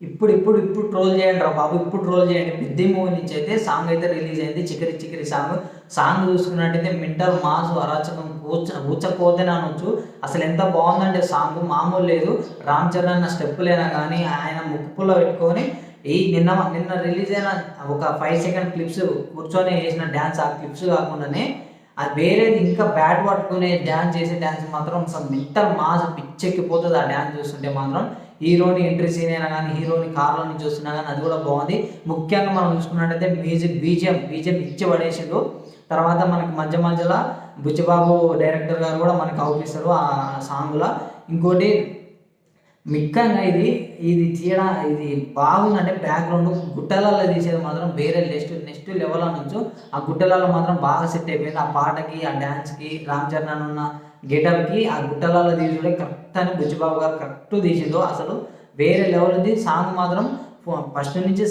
ఇప్పుడు ఇప్పుడు ఇప్పుడు ట్రోల్ చేయండి రా బాబు ఇప్పుడు ట్రోల్ చేయండి. పెద్ద మూవీ నుంచి అయితే సాంగ్ అయితే రిలీజ్ అయింది. చికరి చికరి సాంగ్ సాంగ్ చూసుకున్నట్టయితే మింటల్ మాస్ అరాచకం కూర్చ కూర్చకపోతేనే అనొచ్చు. అసలు ఎంత బాగుందంటే సాంగ్ మామూలు లేదు. రామ్ చరణ్ అన్న స్టెప్పులైనా కానీ ఆయన ముక్కులో పెట్టుకొని ఈ నిన్న నిన్న రిలీజ్ అయిన ఒక ఫైవ్ సెకండ్ క్లిప్స్ కూర్చొని వేసిన డ్యాన్స్ ఆ క్లిప్స్ కాకుండానే అది వేరేది ఇంకా బ్యాట్ పట్టుకునే డ్యాన్స్ చేసే డ్యాన్స్ మాత్రం అసలు మాస్ పిచ్చెక్కిపోతుంది ఆ డ్యాన్స్ చూస్తుంటే మాత్రం. హీరోని ఎంట్రీ సీన్ అయినా కానీ హీరోని కార్లో నుంచి చూస్తున్నా కానీ అది కూడా బాగుంది. ముఖ్యంగా మనం చూసుకున్నట్టయితే మ్యూజిక్ బీజిఎం బీజిఎం ఇచ్చి పడేసిండు. తర్వాత మనకి మధ్య మధ్యలో బుచ్చిబాబు డైరెక్టర్ గారు కూడా మనకి అవుపిస్తారు ఆ సాంగ్లో. ఇంకోటి ముఖ్యంగా ఇది ఇది తీయడం ఇది బాగుందంటే బ్యాక్గ్రౌండ్ గుట్టలలో తీసేది మాత్రం వేరే నెక్స్ట్ నెక్స్ట్ లెవెల్ నుంచి ఆ గుట్టలలో మాత్రం బాగా సెట్ అయిపోయింది. ఆ పాటకి ఆ డ్యాన్స్కి రామ్ చరణ్ ఉన్న గెటప్కి ఆ గుట్టలలో తీసుకుంటే కరెక్ట్ అని బుచ్చిబాబు గారు కరెక్ట్ తీసిందో అసలు వేరే లెవెల్ ఉంది. సాంగ్ మాత్రం ఫస్ట్ నుంచి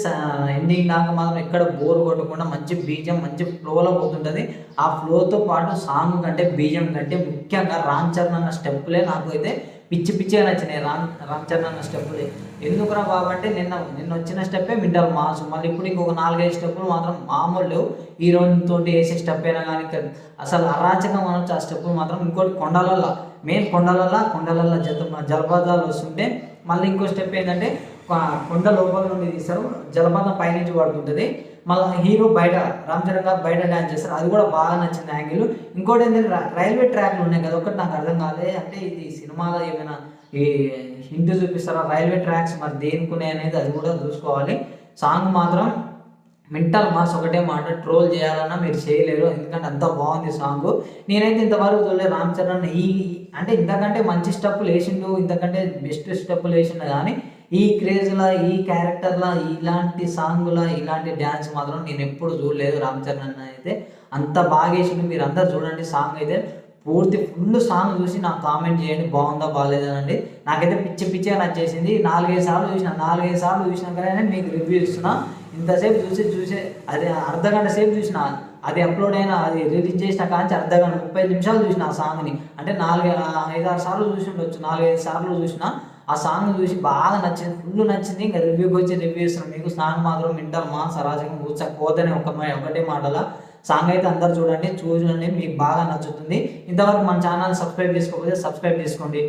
ఎండింగ్ దాకా మాత్రం ఎక్కడ బోర్ కొట్టకుండా మంచి బీజం మంచి ఫ్లోలో పోతుంటుంది. ఆ ఫ్లోతో పాటు సాంగ్ కంటే బీజం కంటే ముఖ్యంగా రామ్ చరణ్ అన్న స్టెప్పులే నాకు అయితే పిచ్చి పిచ్చిగా నచ్చినాయి. రామ్ రామ్ చరణ్ అన్న స్టెప్పులే ఎందుకురా బాబు అంటే నిన్న నిన్న వచ్చిన స్టెప్పే మిడ్డల్ మాస్ మళ్ళీ ఇప్పుడు ఇంకొక నాలుగైదు స్టెప్పులు మాత్రం మామూలు లేవు. హీరోయిన్ తోటి వేసే స్టెప్ అయినా కానీ అసలు అరాచకం అనొచ్చు ఆ స్టెప్పులు మాత్రం. ఇంకోటి కొండలల్లో. మెయిన్ కొండలల్లో కొండలల్లో జత జలపాతాలు వస్తుంటే మళ్ళీ ఇంకో స్టెప్ ఏంటంటే కొండ లోపల నుండి తీస్తారు. జలపాతం పైనుంచి పడుతుంటుంది. మళ్ళీ హీరో బయట రామ్ చరణ్ గారు బయట డ్యాన్స్ చేస్తారు. అది కూడా బాగా నచ్చింది యాంగిల్. ఇంకోటి ఏంటంటే రైల్వే ట్రాక్లు ఉన్నాయి కదా ఒకటి నాకు అర్థం కాలే. అంటే ఇది సినిమాలో ఏమైనా ఈ హింట్ చూపిస్తారా? రైల్వే ట్రాక్స్ మరి దేనికునే అనేది అది కూడా చూసుకోవాలి. సాంగ్ మాత్రం మెంటల్ మాస్ ఒకటే మాట ట్రోల్ చేయాలన్నా మీరు చేయలేరు. ఎందుకంటే అంత బాగుంది సాంగ్. నేనైతే ఇంతవరకు చూడలేదు రామ్ చరణ్ ఈ అంటే ఇంతకంటే మంచి స్టెప్పులు వేసిండు. ఇంతకంటే బెస్ట్ స్టెప్పులు వేసిండు కానీ ఈ క్రేజ్లా ఈ క్యారెక్టర్లా ఇలాంటి సాంగ్లా ఇలాంటి డ్యాన్స్ మాత్రం నేను ఎప్పుడు చూడలేదు రామ్ చరణ్ అన్న అయితే. అంత బాగా వేసిండు మీరు అందరు చూడండి సాంగ్ అయితే. పూర్తి ఫుల్ సాంగ్ చూసి నాకు కామెంట్ చేయండి బాగుందా బాగాలేదనండి నాకైతే పిచ్చి పిచ్చిగా నచ్చేసింది. నాలుగైదు సార్లు చూసిన నాలుగైదు సార్లు చూసినాకనే మీకు రివ్యూ ఇస్తున్నా. ఇంతసేపు చూసి చూసే అది అర్ధ గంట సేపు చూసిన అది అప్లోడ్ అయినా అది రిలీజ్ చేసిన కాంచి అర్ధ గంట ముప్పై నిమిషాలు చూసిన ఆ సాంగ్ని అంటే నాలుగు ఐదు ఆరు సార్లు చూసి ఉండొచ్చు. నాలుగైదు సార్లు చూసిన ఆ సాంగ్ చూసి బాగా నచ్చింది ఫుల్ నచ్చింది. ఇంకా రివ్యూకి వచ్చి రివ్యూ ఇస్తున్నాం మీకు సాంగ్ మాత్రం వింటారు మా సరాజకం కూర్చకపోతేనే ఒక ఒకటే మాటల. సాంగ్ అయితే అందరు చూడండి చూడండి మీకు బాగా నచ్చుతుంది. ఇంతవరకు మన ఛానల్ సబ్స్క్రైబ్ చేసుకోకపోతే సబ్స్క్రైబ్ చేసుకోండి.